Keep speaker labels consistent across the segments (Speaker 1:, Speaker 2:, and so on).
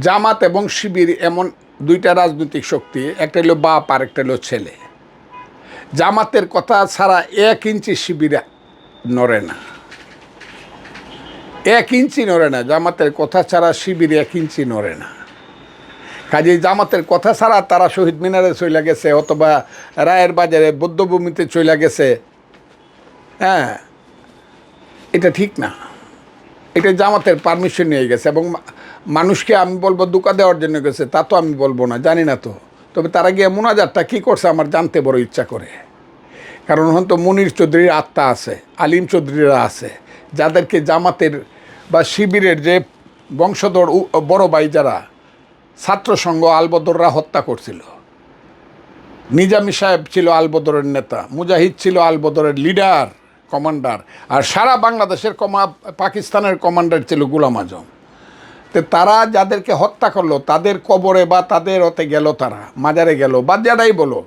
Speaker 1: জামাত এবং শিবির এমন দুইটা রাজনৈতিক শক্তি, একটা হলো বাপ আর একটা হলো ছেলে। জামাতের কথা ছাড়া এক ইঞ্চি শিবির নড়ে না। এক ইঞ্চি নড়ে না, জামাতের কথা ছাড়া শিবির এক ইঞ্চি নড়ে না। কাজেই জামাতের কথা ছাড়া তারা শহীদ মিনারে চলে গেছে অথবা রায়ের বাজারে বৌদ্ধভূমিতে চলে গেছে। হ্যাঁ এটা ঠিক না। এটা জামাতের পারমিশন নিয়ে গেছে এবং মানুষকে আমি বলব দুকা দেওয়ার জন্য গেছে, তা তো আমি বলব না, জানি না তো। তবে তারা গিয়ে মোনাজারটা কী করছে আমার জানতে বড় ইচ্ছা করে। কারণ হন তো মনির চৌধুরীর আত্মা আছে, আলিম চৌধুরীরা আছে, যাদেরকে জামাতের বা শিবিরের যে বংশধর বড় ভাই যারা, ছাত্র সংঘ আলবদররা হত্যা করছিল। নিজামি সাহেব ছিল আলবদরের নেতা, মুজাহিদ ছিল আলবদরের লিডার, কমান্ডার, আর সারা বাংলাদেশের কমা, পাকিস্তানের কমান্ডার ছিল গুলাম আজম। তো তারা যাদেরকে হত্যা করল, তাদের কবরে বা তাদের ওতে গেল তারা, মাজারে গেল, বা যারাই বলো,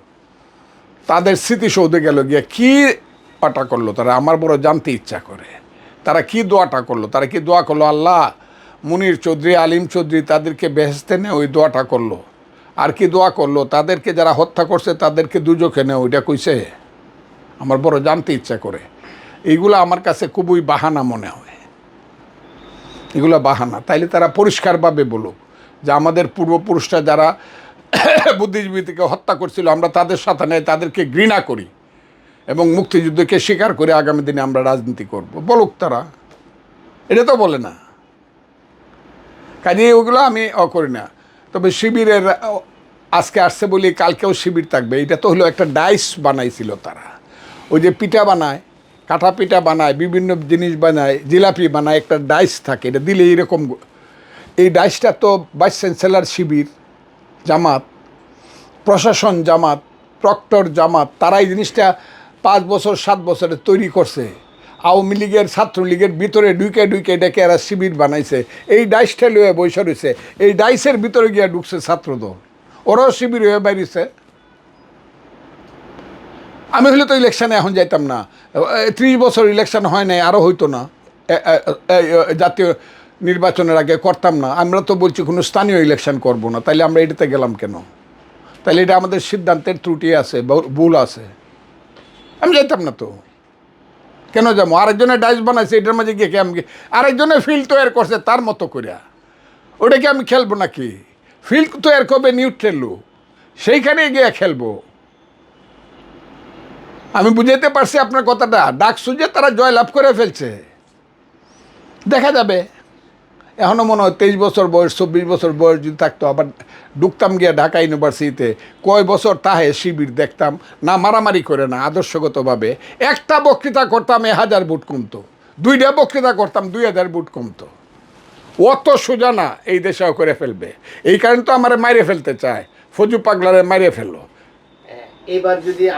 Speaker 1: তাদের স্মৃতিসৌধে গেল, গিয়ে কী পাটা করল তারা? আমার বড় জানতে ইচ্ছা করে। তারা কি দোয়াটা করল? তারা কি দোয়া করল? আল্লাহ, মুনির চৌধুরী, আলিম চৌধুরী তাদেরকে বেহেস্তে নে, ওই দোয়াটা করল। আর কি দোয়া করল? তাদেরকে যারা হত্যা করছে, তাদেরকে দুজোকে নে, ওইটা কইছে? আমার বড় জানতে ইচ্ছা করে। এইগুলো আমার কাছে খুবই বাহানা মনে হয়। এগুলো বাহানা। তাইলে তারা পরিষ্কারভাবে বলুক যে আমাদের পূর্বপুরুষরা যারা বুদ্ধিজীবীকে হত্যা করছিল, আমরা তাদের সাথে নেই, তাদেরকে ঘৃণা করি এবং মুক্তিযুদ্ধকে স্বীকার করে আগামী দিনে আমরা রাজনীতি করব। বলুক তারা। এটা তো বলে না। কাজে ওগুলো আমি অ করি না। তবে শিবিরের আজকে আসছে বলি কালকেও শিবির থাকবে। এটা তো হলো একটা ডাইস বানাইছিল তারা। ওই যে পিঠা বানায় কাঁঠা পিঠা বানায়, বিভিন্ন জিনিস বানায়, জিলাপি বানায়, একটা ডাইস থাকে, এটা দিলে এইরকম এই ডাইসটা তো ভাইস চ্যান্সেলার শিবির, জামাত, প্রশাসন জামাত প্রক্টর জামাত তারা এই জিনিসটা পাঁচ বছর, সাত বছরে তৈরি করছে। আওয়ামী লীগের ছাত্রলীগের ভিতরে ঢুকে ঢুকে ডেকে এরা শিবির বানাইছে। এই ডাইসটা লয়ে বৈশা রয়েছে এই ডাইসের ভিতরে গিয়ে ঢুকছে ছাত্রদল। ওরাও শিবির হয়ে বাইরেছে আমি হলে তো ইলেকশানে এখন যাইতাম না। ত্রিশ বছর ইলেকশন হয় নাই আরও হইতো না। জাতীয় নির্বাচনের আগে করতাম না। আমরা তো বলছি কোনো স্থানীয় ইলেকশন করব না। তাইলে আমরা এটাতে গেলাম কেন? তাহলে এটা আমাদের সিদ্ধান্তের ত্রুটি আছে, ভুল- আছে। আমি যাইতাম না তো। কেন যাব? আরেকজনের ডাইস বানাইছে, এটার মাঝে গিয়ে কে আমি আরেকজনের ফিল্ড তৈরি করছে তার মতো করিয়া ওটাকে আমি খেলব নাকি? ফিল্ড তৈরি করবে নিউট্রেলু সেইখানে গিয়ে খেলব। আমি বুঝাইতে পারছি আপনার কথাটা। ডাক সুজে তারা জয়লাভ করে ফেলছে। দেখা যাবে। এখনও মনে হয় তেইশ বছর বয়স, চব্বিশ বছর বয়স যদি থাকতো, আবার ঢুকতাম গিয়া ঢাকা ইউনিভার্সিটিতে। কয় বছর তাহে শিবির দেখতাম, না মারামারি করে, না আদর্শগতভাবে। একটা বক্তৃতা করতাম এ হাজার বুট কমতো। দুইটা বক্তৃতা করতাম, দুই হাজার বুট কমতো। অত সোজা না এই দেশেও করে ফেলবে। এই কারণে তো আমার মাইরে ফেলতে চায়। ফজু পাগলারে মাইরে ফেলল
Speaker 2: এবার যদি